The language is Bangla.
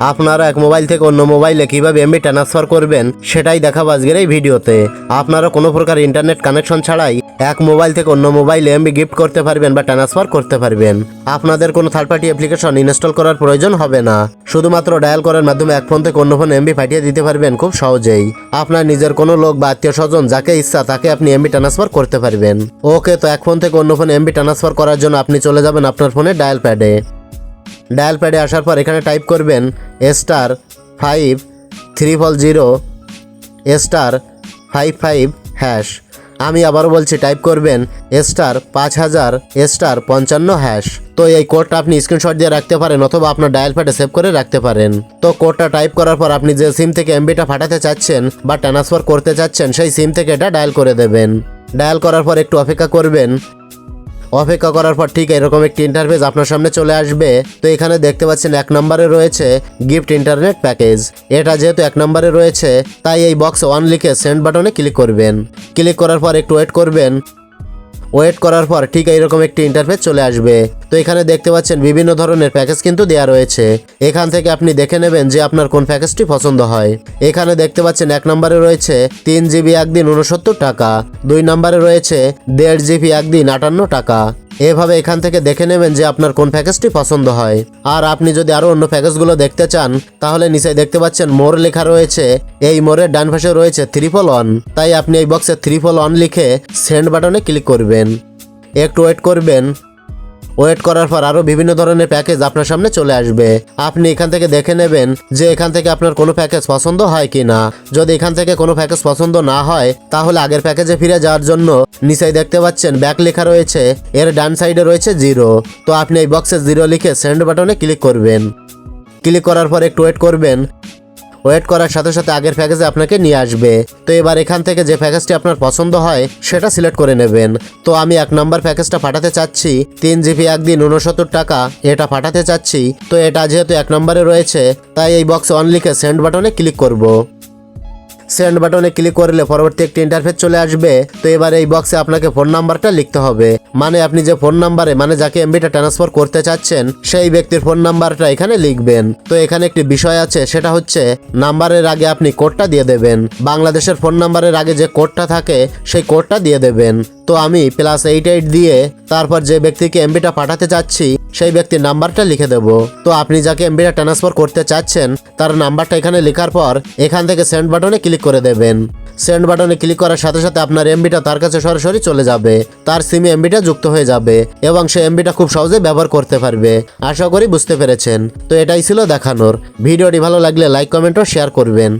আপনারা এক মোবাইল থেকে অন্য মোবাইলে কীভাবে এমবি ট্রান্সফার করবেন, সেটাই দেখাবো আজকের এই ভিডিওতে। আপনারা কোনো প্রকার ইন্টারনেট কানেকশন ছাড়াই এক মোবাইল থেকে অন্য মোবাইলে এমবি গিফট করতে পারবেন বা ট্রান্সফার করতে পারবেন। আপনাদের কোনো থার্ড পার্টি অ্যাপ্লিকেশন ইনস্টল করার প্রয়োজন হবে না। শুধুমাত্র ডায়াল করার মাধ্যমে এক ফোন থেকে অন্য ফোন এমবি পাঠিয়ে দিতে পারবেন খুব সহজেই। আপনার নিজের কোনো লোক বা আত্মীয় স্বজন যাকে ইচ্ছা তাকে আপনি এমবি ট্রান্সফার করতে পারবেন। ওকে, তো এক ফোন থেকে অন্য ফোনে এমবি ট্রান্সফার করার জন্য আপনি চলে যাবেন আপনার ফোনে ডায়াল প্যাডে ডায়াল প্যাডে আসার পর এখানে টাইপ করবেন star five three four zero star five five hash আমি আবারও বলছি টাইপ করবেন স্টার পাঁচ হাজার স্টার পঞ্চান্ন হ্যাশ তো এই কোডটা আপনি স্ক্রিনশট দিয়ে রাখতে পারেন অথবা আপনার ডায়াল প্যাডে সেভ করে রাখতে পারেন। তো কোডটা টাইপ করার পর আপনি যে সিম থেকে এমবিটা ফাটাতে চাচ্ছেন বা ট্রান্সফার করতে চাচ্ছেন, সেই সিম থেকে এটা ডায়াল করে দেবেন। ডায়াল করার পর একটু অপেক্ষা করবেন। অপেক্ষা করার পর ঠিক এরকম একটি ইন্টারফেস আপনার সামনে চলে আসবে। তো এখানে দেখতে পাচ্ছেন এক নম্বরে রয়েছে গিফট ইন্টারনেট প্যাকেজ এটা যেহেতু এক নম্বরে রয়েছে, তাই এই বক্স ওয়ান লিখে সেন্ড বাটনে ক্লিক করবেন। ক্লিক করার পর একটু ওয়েট করবেন। ওয়েট করার পর ঠিক এইরকম একটি ইন্টারফেস চলে আসবে। তো এখানে দেখতে পাচ্ছেন বিভিন্ন ধরনের প্যাকেজ কিন্তু দেওয়া রয়েছে। এখান থেকে আপনি দেখে নেবেন যে আপনার কোন প্যাকেজটি পছন্দ হয়। এখানে দেখতে পাচ্ছেন এক নম্বরে রয়েছে তিন জিবি একদিন উনসত্তর টাকা। দুই নম্বরে রয়েছে দেড় জিবি একদিন আটান্ন টাকা। এভাবে এখান থেকে দেখে নেবেন যে আপনার কোন প্যাকেজটি পছন্দ হয়। আর আপনি যদি আরও অন্য প্যাকেজগুলো দেখতে চান, তাহলে নিচে দেখতে পাচ্ছেন মোর লেখা রয়েছে। এই মোরের ডান পাশে রয়েছে ত্রিপল ওয়ান তাই আপনি এই বক্সে ত্রিপল ওয়ান লিখে সেন্ড বাটনে ক্লিক করবেন। একটু ওয়েট করবেন। ওয়েট করার পর আরও বিভিন্ন ধরনের প্যাকেজ আপনার সামনে চলে আসবে। আপনি এখান থেকে দেখে নেবেন যে এখান থেকে আপনার কোনো প্যাকেজ পছন্দ হয় কি না যদি এখান থেকে কোনো প্যাকেজ পছন্দ না হয়, তাহলে আগের প্যাকেজে ফিরে যাওয়ার জন্য নিচেই দেখতে পাচ্ছেন ব্যাক লেখা রয়েছে, এর ডান সাইডে রয়েছে জিরো। তো আপনি এই বক্সে জিরো লিখে সেন্ড বাটনে ক্লিক করবেন। ক্লিক করার পর একটু ওয়েট করবেন। ওয়েট করার সাথে সাথে আগের প্যাকেজে আপনাকে নিয়ে আসবে। তো এবার এখান থেকে যে প্যাকেজটি আপনার পছন্দ হয়, সেটা সিলেক্ট করে নেবেন। তো আমি এক নম্বর প্যাকেজটা পাঠাতে চাচ্ছি। তিন জিবি একদিন উনসত্তর টাকা, এটা পাঠাতে চাচ্ছি। তো এটা যেহেতু এক নম্বরে রয়েছে, তাই এই বক্সে অনলিকে সেন্ড বাটনে ক্লিক করব। সেন্ড বাটনে ক্লিক করলে পরবর্তী একটি ইন্টারফেস চলে আসবে। তো এবার এই বক্সে আপনাকে ফোন নাম্বারটা লিখতে হবে। মানে আপনি যে ফোন নাম্বারে মানে যাকে এমবিটা ট্রান্সফার করতে চাচ্ছেন, সেই ব্যক্তির ফোন নাম্বারটা এখানে লিখবেন। তো এখানে একটি বিষয় আছে, সেটা হচ্ছে নাম্বারের আগে আপনি কোডটা দিয়ে দেবেন। বাংলাদেশের ফোন নাম্বারের আগে যে কোডটা থাকে, সেই কোডটা দিয়ে দেবেন। তো আমি প্লাস এইট এইট দিয়ে তারপর যে ব্যক্তিকে এমবিটা পাঠাতে চাচ্ছি সেই ব্যক্তির নাম্বারটা লিখে দেব। তো আপনি যাকে এমবিটা ট্রান্সফার করতে চাচ্ছেন, তার নাম্বারটা এখানে লেখার পর এখান থেকে সেন্ড বাটনে ক্লিক করে দেবেন। সেন্ড বাটনে ক্লিক করার সাথে সাথে আপনার এমবিটা তার কাছে সরাসরি চলে যাবে। তার সিমে এমবিটা যুক্ত হয়ে যাবে এবং সে এমবিটা খুব সহজে ব্যবহার করতে পারবে। আশা করি বুঝতে পেরেছেন। তো এটাই ছিল দেখানোর। ভিডিওটি ভালো লাগলে লাইক কমেন্ট ও শেয়ার করবেন।